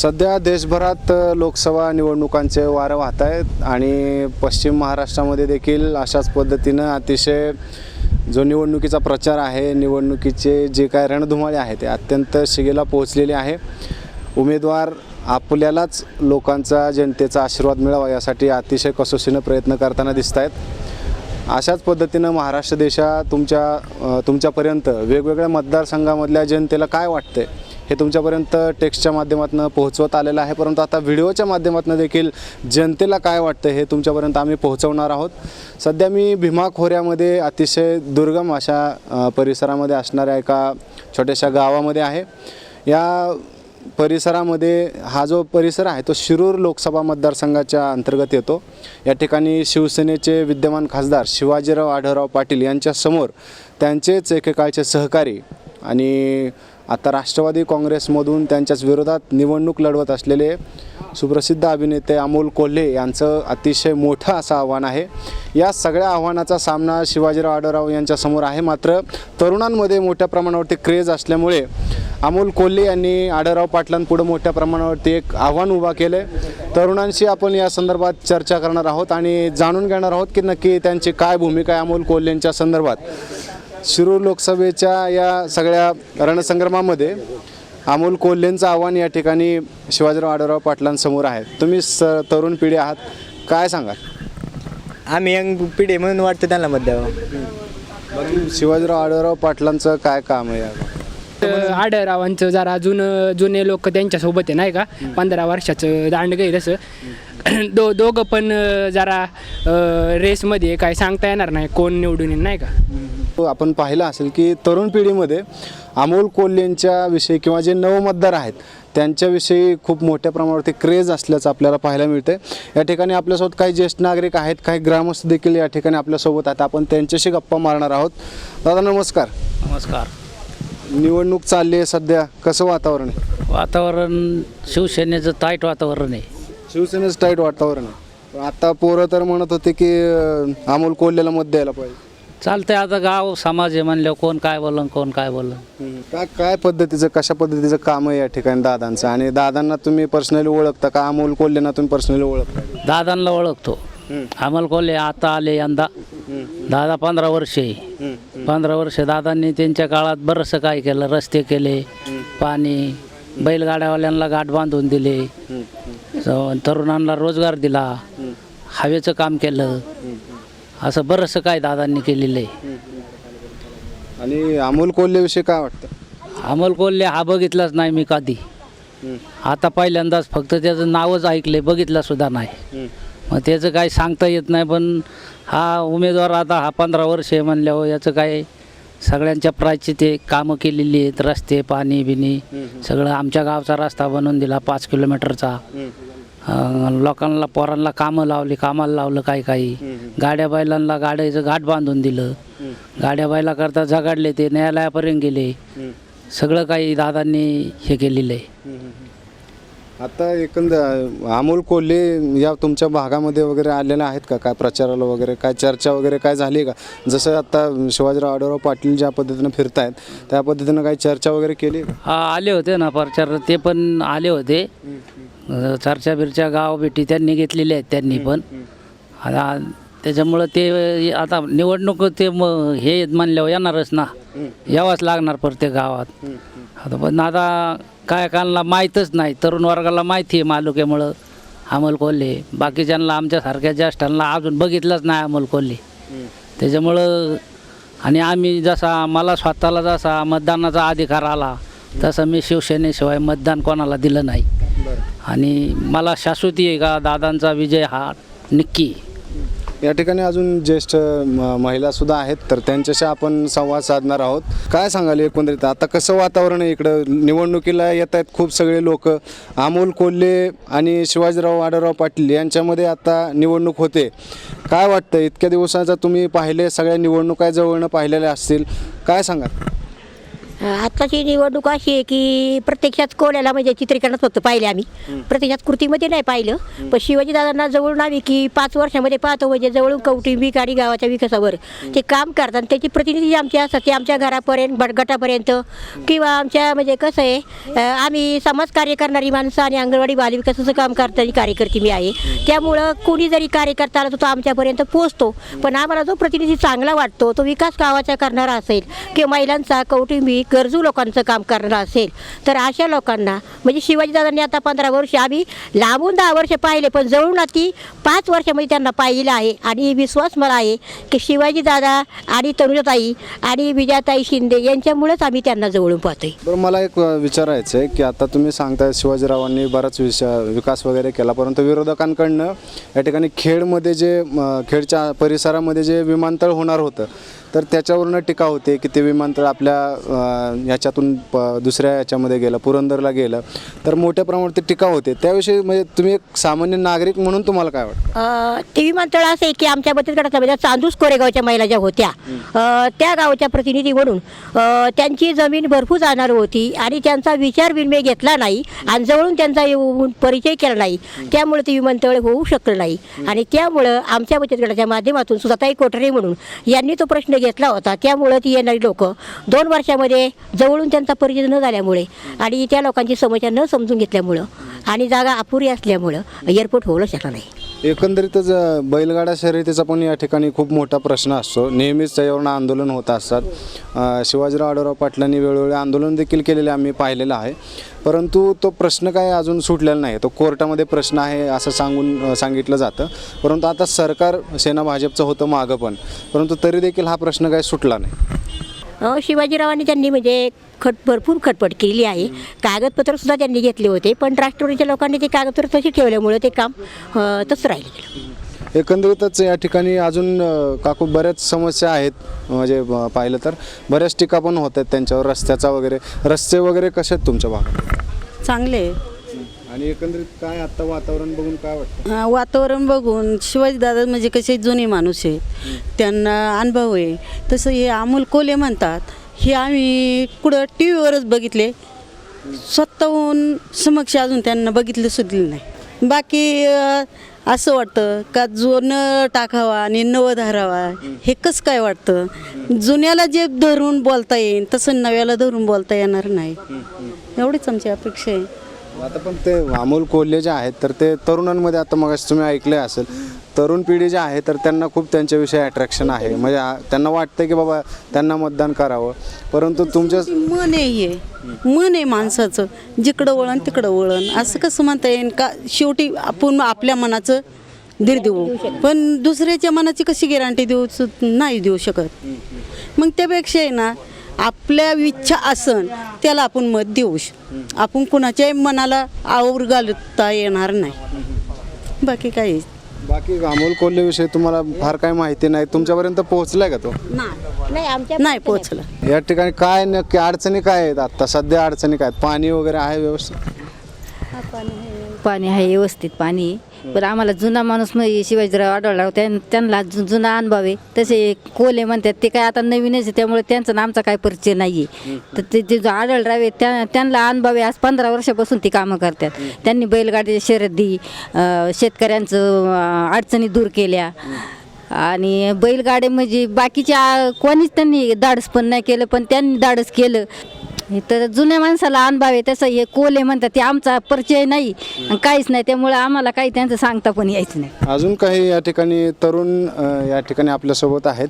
सध्या देशभरात लोकसभा निवडणुकांचे वारं वाहत आहेत आणि पश्चिम महाराष्ट्रामध्ये देखील अशाच पद्धतीनं अतिशय जो निवडणुकीचा प्रचार आहे निवडणुकीचे जे काय रणधुमाळे आहे ते अत्यंत शिगेला पोहोचलेले आहे. उमेदवार आपल्यालाच लोकांचा जनतेचा आशीर्वाद मिळावा यासाठी अतिशय कसोशीनं प्रयत्न करताना दिसत आहेत अशाच पद्धतीनं महाराष्ट्र देशा तुमच्या तुमच्यापर्यंत वेगवेगळ्या मतदारसंघामधल्या जनतेला काय वाटतंय? हे तुमच्यापर्यंत टेक्स्टच्या माध्यमातून पोहोचवत आलेलं आहे. परंतु आता व्हिडिओच्या माध्यमातून देखील जनतेला काय वाटतं हे तुमच्यापर्यंत आम्ही पोहोचवणार आहोत. सध्या मी भीमा खोऱ्यामध्ये अतिशय दुर्गम अशा परिसरामध्ये असणाऱ्या एका छोट्याशा गावामध्ये आहे. या परिसरामध्ये हा जो परिसर आहे तो शिरूर लोकसभा मतदारसंघाच्या अंतर्गत येतो. या ठिकाणी शिवसेनेचे विद्यमान खासदार शिवाजीराव आढळराव पाटील यांच्यासमोर त्यांचेच एकेकाळचे सहकारी आणि आता राष्ट्रवादी काँग्रेसमधून त्यांच्याच विरोधात निवडणूक लढवत असलेले सुप्रसिद्ध अभिनेते अमोल कोल्हे यांचं अतिशय मोठं असं आव्हान आहे. या सगळ्या आव्हानाचा सामना शिवाजीराव आढळराव यांच्यासमोर आहे. मात्र तरुणांमध्ये मोठ्या प्रमाणावरती क्रेज असल्यामुळे अमोल कोल्हे यांनी आढळराव पाटलांपुढं मोठ्या प्रमाणावरती एक आव्हान उभा केलं आहे तरुणांशी आपण या संदर्भात चर्चा करणार आहोत आणि जाणून घेणार आहोत की नक्की त्यांची काय भूमिका आहे अमोल कोल्हेंच्या संदर्भात. शिरूर लोकसभेच्या या सगळ्या रणसंग्रामामध्ये अमोल कोल्हेंचं आव्हान या ठिकाणी शिवाजीराव आढळराव पाटलांसमोर आहे. तुम्ही स तरुण पिढी आहात. काय सांगाल? आम्ही यंग पिढी म्हणून वाटतं त्यांना मत द्यावं शिवाजीराव आढळराव पाटलांचं काय काम आहे या? आडरावांचं जरा जुनं जुने लोक त्यांच्यासोबत आहे नाही का? पंधरा वर्षाचं दांडगं तसं दो दोघं पण अं, जरा अं, रेसमध्ये काय सांगता येणार नाही कोण निवडून येईल नाही का? आपण पाहिलं असेल की तरुण पिढीमध्ये अमोल कोल्हेंच्या विषयी किंवा जे नवमतदार आहेत त्यांच्याविषयी खूप मोठ्या प्रमाणावरती क्रेज असल्याचं आपल्याला पाहायला मिळते या ठिकाणी आपल्यासोबत काही ज्येष्ठ नागरिक आहेत काही ग्रामस्थ देखील या ठिकाणी आपल्यासोबत आहेत. आपण त्यांच्याशी गप्पा मारणार आहोत. दादा नमस्कार. नमस्कार. निवडणूक चालली आहे सध्या. कसं वातावरण आहे? वातावरण शिवसेनेचं ताईट वातावरण आहे. शिवसेनेचं टाईट वातावरण आहे. आता पोरं तर म्हणत होते की अमोल कोल्हेला मत द्यायला पाहिजे. चालतंय आता गाव समाज आहे म्हणल्यावर कोण काय बोलन कोण काय बोलन काय काय पद्धतीचं कशा पद्धतीचं काम आहे या ठिकाणी दादांचं? आणि दादांना तुम्ही पर्सनली ओळखता का? अमोल कोल्हेंना तुम्ही पर्सनली ओळखता? दादांना ओळखतो. अमल कोल्हे आता आले यंदा. दादा पंधरा वर्ष आहे. पंधरा वर्ष दादांनी त्यांच्या काळात बरंचसं काय केलं? रस्ते केले पाणी बैलगाड्यावाल्यांना गाठ बांधून दिले. तरुणांना रोजगार दिला. हवेचं काम केलं. असं बरंचसं काय दादांनी केलेलं आहे. आणि अमोल कोल्हेविषयी काय वाटतं? अमोल कोल्हे हा बघितलाच नाही मी कधी. आता पहिल्यांदाच फक्त त्याचं नावच ऐकले बघितलं सुद्धा नाही. मग त्याचं काही सांगता येत नाही पण हा उमेदवार आता हा पंधरा वर्ष आहे म्हणल्यावर याचं काय सगळ्यांच्या प्रायची ते कामं केलेली आहेत रस्ते पाणी बिनी सगळं आमच्या गावचा रस्ता बनवून दिला पाच किलोमीटरचा. अं, लोकांना पोरांना कामं लावली कामाला लावलं काही काही. गाड्या बैलांना गाड्याचं घाट बांधून दिलं. गाड्या बैला करता झगाडले ते न्यायालयापर्यंत गेले. सगळं काही दादांनी हे केलेलं आहे. आता एकंदर अमोल कोल्हे या तुमच्या भागामध्ये वगैरे आलेले आहेत का? काय प्रचाराला वगैरे काय चर्चा वगैरे काय झाली का? जसं आता शिवाजीराव आढळराव पाटील ज्या पद्धतीनं फिरतायत त्या पद्धतीनं काही चर्चा वगैरे केली? हा आले होते ना प्रचार ते पण आले होते. चर्चा बिरच्या गाव भेटी त्यांनी घेतलेल्या आहेत त्यांनी पण. आता त्याच्यामुळं ते आता निवडणूक ते म हे मानल्यावर येणारच ना. यावंच लागणार प्रत्येक गावात. आता पण आता काय कालला माहीतच नाही तरुण वर्गाला माहिती आहे मालुक्यामुळं अमोल कोल्हे बाकीच्यांना आमच्यासारख्या ज्येष्ठांना अजून बघितलंच नाही अमोल कोल्हे. त्याच्यामुळं आणि आम्ही जसा मला स्वतःला जसा मतदानाचा अधिकार आला तसं मी शिवसेनेशिवाय मतदान कोणाला दिलं नाही. आणि मला शाश्वती आहे का दादांचा विजय हा नक्की. या ठिकाणी अजून ज्येष्ठ म- महिला सुद्धा आहेत तर त्यांच्याशी आपण संवाद साधणार आहोत. काय सांगाल एकंदरीत? आता कसं वातावरण आहे इकडं? निवडणुकीला येत आहेत खूप सगळे लोक. अमोल कोल्हे आणि शिवाजीराव आढळराव पाटील यांच्यामध्ये आता निवडणूक होते. काय वाटतं इतक्या दिवसाचा तुम्ही पाहिले सगळ्या निवडणुका जवळनं पाहिलेल्या असतील. काय सांगा आत्ताची निवडणूक अशी आहे की प्रत्यक्षात कोल्याला म्हणजे चित्रीकरणात फक्त पाहिले आम्ही. प्रत्यक्षात कृतीमध्ये नाही पाहिलं. पण शिवाजी दादांना जवळून आम्ही की पाच वर्षामध्ये पाहतो म्हणजे जवळून कौटुंबिक आणि गावाच्या विकासावर. ते काम करतात त्याची प्रतिनिधी आमची असतात ते आमच्या घरापर्यंत गटापर्यंत किंवा आमच्या म्हणजे कसं आहे आम्ही समाजकार्य करणारी माणसं आणि अंगणवाडी बालविकासाचं काम करणारी कार्यकर्ती मी आहे. त्यामुळं कोणी जरी कार्यकर्ता आला तर तो आमच्यापर्यंत पोहोचतो पण आम्हाला जो प्रतिनिधी चांगला वाटतो तो विकास गावाचा करणारा असेल किंवा महिलांचा कौटुंबिक गरजू लोकांचं काम करणारा असेल तर अशा लोकांना म्हणजे शिवाजीदादांनी आता पंधरा वर्ष आम्ही लांबून दहा वर्ष पाहिले पण जवळून ती पाच वर्षामध्ये त्यांना पाहिलं आहे. आणि विश्वास मला आहे की शिवाजीदादा आणि तनुजाताई आणि विजयाताई शिंदे यांच्यामुळेच आम्ही त्यांना जवळून पाहतोय. बरं मला एक विचारायचं आहे की आता तुम्ही सांगताय शिवाजीरावांनी बराच विष विकास वगैरे केला परंतु विरोधकांकडनं या ठिकाणी खेडमध्ये जे खेडच्या परिसरामध्ये जे विमानतळ होणार होतं तर त्याच्यावरनं टीका होते की ते विमानतळ आपल्या अ, याच्यातून प दुसऱ्या याच्यामध्ये गेलं पुरंदरला गेलं. तर मोठ्या प्रमाणात ते टीका होते. त्याविषयी म्हणजे तुम्ही एक सामान्य नागरिक म्हणून तुम्हाला काय वाटतं? ते विमानतळ असं आहे की आमच्या बचत गटाच्या म्हणजे चांदूस कोरेगावच्या महिला ज्या होत्या त्या गावच्या प्रतिनिधी म्हणून त्यांची जमीन भरपूर जाणार होती आणि त्यांचा विचार विनिमय घेतला नाही आणि जवळून त्यांचा येऊन परिचय केला नाही. त्यामुळे ते विमानतळ होऊ शकलं नाही. आणि त्यामुळं आमच्या बचत गटाच्या माध्यमातून सुधाताई कोठरे म्हणून यांनी तो प्रश्न घेतला होता. त्यामुळं ती येणारी लोक दोन वर्षामध्ये जवळून त्यांचा परिचय न झाल्यामुळे आणि त्या लोकांची समस्या न समजून घेतल्यामुळं आणि जागा अपुरी असल्यामुळं एअरपोर्ट होऊ शकला नाही. एकंदरीतच बैलगाडा शर्यतीचा पण या ठिकाणी खूप मोठा प्रश्न असतो. नेहमीच त्याच्यावरून आंदोलन होत असतात. शिवाजीराव आढळराव पाटलांनी वेळोवेळी आंदोलन देखील केलेले आम्ही पाहिलेलं आहे. परंतु तो प्रश्न काय अजून सुटलेला नाही. तो कोर्टामध्ये प्रश्न आहे असं सांगून सांगितलं जातं. परंतु आता सरकार सेना भाजपचं होतं मागं पण. परंतु तरी देखील हा प्रश्न काय सुटला नाही. शिवाजीरावांनी त्यांनी म्हणजे खट भरपूर खटपट केली आहे. कागदपत्र सुद्धा त्यांनी घेतले होते पण राष्ट्रवादीच्या लोकांनी ते कागदपत्र तशी ठेवल्यामुळे ते काम तसं राहिलं. गेलं एकंदरीतच या ठिकाणी अजून काकू बऱ्याच समस्या आहेत म्हणजे पाहिलं तर. बऱ्याच टीका पण होत आहेत त्यांच्यावर रस्त्याचा वगैरे. रस्ते वगैरे कसे आहेत तुमच्या भागात? चांगले आणि एकंदरीत काय आता वातावरण बघून काय वाटतं? वातावरण बघून शिवाजीदादा म्हणजे कसे जुने माणूस आहे त्यांना अनुभव आहे. तसं हे अमोल कोले म्हणतात हे आम्ही कुठं टी व्हीवरच बघितले. स्वतःहून समक्ष अजून त्यांना बघितलं सुद्धा नाही. बाकी असं वाटतं का जो न टाकावा आणि नवं धरावा हे कसं काय वाटतं? जुन्याला जे धरून बोलता येईल तसं नव्याला धरून बोलता येणार नाही. एवढीच आमची अपेक्षा आहे. आता पण ते अमोल कोल्हे जे आहेत तर ते तरुणांमध्ये आता मग तुम्ही ऐकले असेल. तरुण पिढी जी आहे तर त्यांना खूप त्यांच्याविषयी अट्रॅक्शन आहे. म्हणजे त्यांना वाटतं की बाबा त्यांना मतदान करावं. परंतु तुमच्या मन आहे मन आहे माणसाचं. जिकडं वळण तिकडं वळण. असं कसं म्हणता येईल का? शेवटी आपण आपल्या मनाचं धीर देऊ. पण दुसऱ्याच्या मनाची कशी गॅरंटी देऊ स- नाही देऊ शकत. मग त्यापेक्षा आहे ना आपल्या इच्छा असन त्याला आपण मत देऊ श- आपण कुणाच्याही मनाला आवर घालता येणार नाही. बाकी काही बाकी अमोल कोल्हेविषयी तुम्हाला फार काय माहिती नाही. तुमच्यापर्यंत पोहोचलाय का तो? नाही. आमच्या नाही या ठिकाणी काय नक्की अडचणी काय आहेत आता? सध्या अडचणी काय आहेत? पाणी वगैरे आहे व्यवस्थित? पाणी आहे व्यवस्थित. पाणी पण आम्हाला जुना माणूस म्हणजे शिवाजीराव आढळला. त्यांना जु- जुना अनुभव आहे. तसे कोले म्हणतात ते काय आता नवीनच आहे त्यामुळे त्यांचा आणि आमचा काय परिचय नाही आहे तर ते जे जो आढळराव आहे त्या त्यांना अनुभव आहे आज पंधरा वर्षापासून ती कामं करतात. त्यांनी बैलगाडीच्या शर्यती अं, शेतकऱ्यांचं अं, अडचणी दूर केल्या. आणि बैलगाडी म्हणजे बाकीच्या कोणीच त्यांनी धाडस पण नाही केलं पण त्यांनी धाडस केलं. हे तर जुन्या माणसाला अनुभव आहे तसं हे कोले म्हणतात ते आमचा परिचय नाही आणि काहीच नाही त्यामुळे आम्हाला काही त्यांचं सांगता पण यायचं नाही. अजून काही या ठिकाणी तरुण अ, या ठिकाणी आपल्यासोबत आहेत.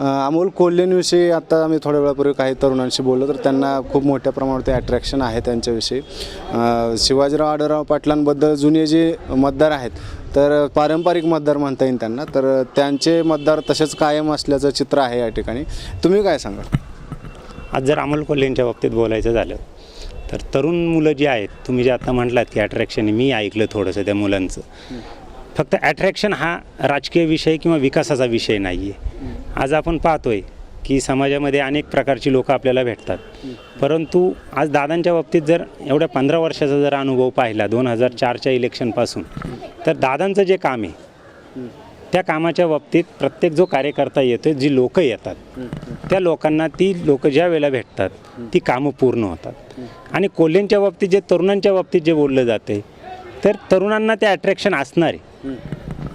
अ, अमोल कोल्हेंविषयी आता आम्ही थोड्या वेळापूर्वी काही तरुणांशी बोललो तर त्यांना खूप मोठ्या प्रमाणात अट्रॅक्शन आहे त्यांच्याविषयी. अ, शिवाजीराव आढळराव पाटलांबद्दल जुने जे मतदार आहेत तर पारंपरिक मतदार म्हणता येईल त्यांना तर त्यांचे मतदार तसेच कायम असल्याचं चित्र आहे या ठिकाणी. तुम्ही काय सांगाल? आज जर अमोल कोल्हेंच्या बाबतीत बोलायचं झालं तर तरुण मुलं जी आहेत तुम्ही जे आता म्हटलात की अट्रॅक्शन मी ऐकलं थोडंसं त्या मुलांचं. फक्त अट्रॅक्शन हा राजकीय विषय किंवा विकासाचा विषय नाही आहे आज आपण पाहतोय की समाजामध्ये अनेक प्रकारची लोकं आपल्याला भेटतात. परंतु आज दादांच्या बाबतीत जर एवढ्या पंधरा वर्षाचा जर अनुभव पाहिला दोन हजार चारच्या इलेक्शनपासून तर दादांचं जे काम आहे त्या कामाच्या बाबतीत प्रत्येक जो कार्यकर्ता येतो जी लोक येतात त्या लोकांना ती लोक ज्या वेळेला भेटतात ती कामं पूर्ण होतात. आणि कोल्हेंच्या बाबतीत जे तरुणांच्या बाबतीत जे बोललं जाते तर तरुणांना ते अट्रॅक्शन असणार आहे.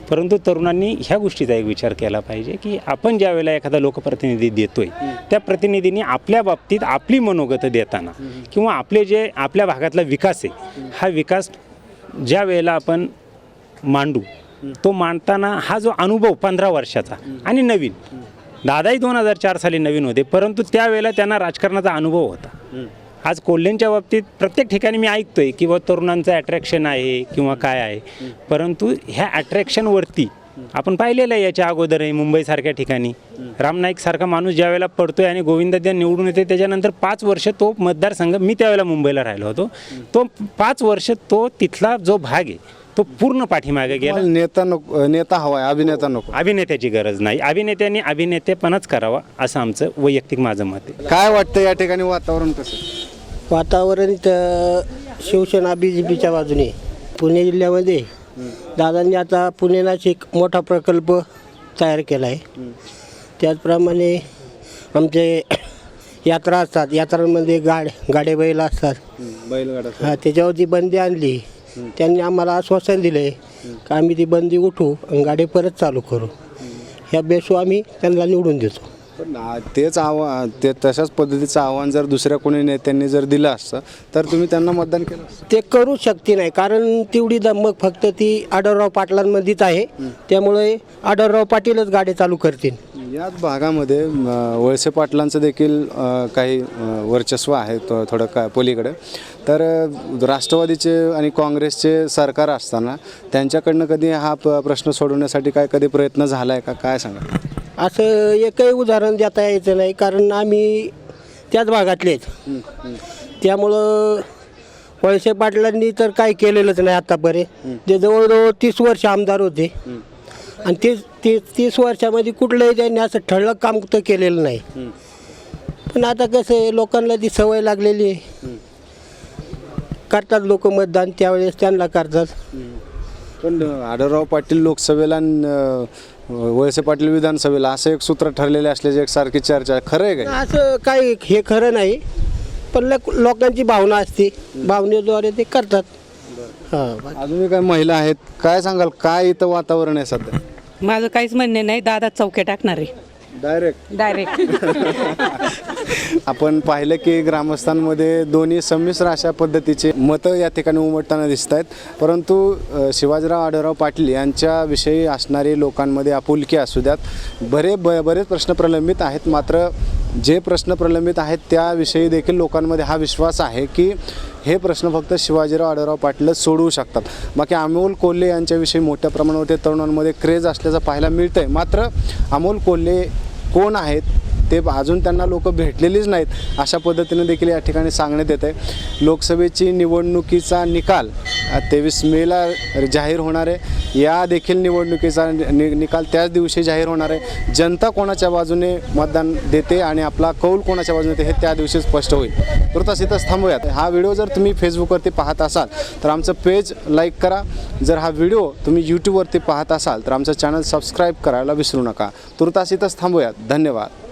परंतु तरुणांनी ह्या गोष्टीचा एक विचार केला पाहिजे की आपण ज्या वेळेला एखादा लोकप्रतिनिधी देतोय त्या प्रतिनिधींनी आपल्या बाबतीत आपली मनोगत देताना किंवा आपले जे आपल्या भागातला विकास आहे हा विकास ज्या वेळेला आपण मांडू तो मांडताना हा जो अनुभव पंधरा वर्षाचा आणि नवीन. दादाही दोन हजार चार साली नवीन होते परंतु त्यावेळेला त्यांना राजकारणाचा अनुभव होता. आज कोल्हेंच्या बाबतीत प्रत्येक ठिकाणी मी ऐकतोय की बा तरुणांचं अट्रॅक्शन आहे किंवा काय आहे. परंतु ह्या अट्रॅक्शनवरती आपण पाहिलेलं आहे याच्या अगोदरही मुंबईसारख्या ठिकाणी. राम नाईक सारखा माणूस ज्या वेळेला पडतोय आणि गोविंद निवडून येते त्याच्यानंतर पाच वर्ष तो मतदारसंघ मी त्यावेळेला मुंबईला राहिलो होतो. तो पाच वर्ष तो तिथला जो भाग आहे तो पूर्ण पाठीमागे गेला. नेता नको नेता हवाय अभिनेता नको. अभिनेत्याची गरज नाही. अभिनेत्यांनी अभिनेतेपणच करावा असं आमचं वैयक्तिक माझं मत आहे. काय वाटतं या ठिकाणी वातावरण कसं? वातावरण इथं शिवसेना बी जे पीच्या बाजूने. पुणे जिल्ह्यामध्ये दादांनी आता पुणे नाशिक मोठा प्रकल्प तयार केला आहे त्याचप्रमाणे आमचे यात्रा असतात. यात्रांमध्ये गाड गाडे बैल असतात. बैलगाडा. हा त्याच्यावरती बंदी आणली. त्यांनी आम्हाला आश्वासन दिले का आम्ही ती बंदी उठू आणि गाडी परत चालू करू. ह्या बेसू आम्ही त्यांना निवडून देतो. पण तेच आव्हान ते तशाच पद्धतीचं आव्हान जर दुसऱ्या कोणी नेत्यांनी जर दिलं असतं तर तुम्ही त्यांना मतदान केलं ते करू शकते नाही कारण तेवढी दमक फक्त ती आढळराव पाटलांमध्येच आहे. त्यामुळे आढळराव पाटीलच गाडी चालू करतील. याच भागामध्ये वळसे पाटलांचं देखील काही वर्चस्व आहे तो थोडं का पलीकडे. तर राष्ट्रवादीचे आणि काँग्रेसचे सरकार असताना त्यांच्याकडनं कधी हा प- प्रश्न सोडवण्यासाठी काय कधी प्रयत्न झाला आहे का? काय सांगा? असं एकही उदाहरण देता यायचं नाही कारण आम्ही त्याच भागातलेच त्यामुळं वळसे पाटलांनी तर काही केलेलंच नाही आतापर्यंत. ते जवळजवळ तीस वर्ष आमदार होते. आणि तीस तीस तीस वर्षामध्ये कुठलंही त्यांनी असं ठळक काम तर केलेलं नाही. पण आता कसं आहे लोकांना ती सवय लागलेली आहे. करतात लोक मतदान त्यावेळेस त्यांना करतात. पण आढळराव पाटील लोकसभेला आणि, अ, वळसे पाटील विधानसभेला असं एक सूत्र ठरलेले असल्याची एक सारखी चर्चा आहे. खरं आहे काय असं काही हे खरं नाही पण लोक लोकांची भावना असते. भावनेद्वारे ते करतात. हां. अजूनही काही महिला आहेत काय सांगाल काय इथं वातावरण आहे सध्या? माझं काहीच म्हणणे नाही दादा चौके टाकणार आहे. डायरेक्ट डायरेक्ट आपण पाहिलं की ग्रामस्थांमध्ये दोन्ही संमिश्र अशा पद्धतीचे मतं या ठिकाणी उमटताना दिसत आहेत. परंतु अ, शिवाजीराव आढळराव पाटील यांच्याविषयी असणारी लोकांमध्ये आपुलकी असू द्यात. बरे ब बरेच प्रश्न प्रलंबित आहेत मात्र जे प्रश्न प्रलंबित आहेत त्याविषयी देखील लोकांमध्ये हा विश्वास आहे की हे प्रश्न फक्त शिवाजीराव आढळराव पाटीलच सोडवू शकतात. बाकी अमोल कोल्हे यांच्याविषयी मोठ्या प्रमाणावरती तरुणांमध्ये क्रेज असल्याचं पाहायला मिळतं आहे मात्र अमोल कोल्हे कोण आहेत? ते अजून त्यांना लोक भेटलेलीच नाहीत. अशा पद्धतीने देखील या ठिकाणी सांगण्यात येत आहे लोकसभेची निवडणुकीचा निकाल तेवीस मेला जाहीर होणार आहे. या देखील निवडणुकीचा नि निकाल त्याच दिवशी जाहीर होणार आहे. जनता कोणाच्या बाजूने मतदान देते आणि आपला कौल कोणाच्या बाजूने देते हे त्या दिवशी स्पष्ट होईल. तुर्तास इथंच थांबूयात. हा व्हिडिओ जर तुम्ही फेसबुकवरती पाहत असाल तर आमचं पेज लाईक करा. जर हा व्हिडिओ तुम्ही यूट्यूबवरती पाहत असाल तर आमचं चॅनल सबस्क्राईब करायला विसरू नका. तुर्तास इथंच थांबूयात. धन्यवाद.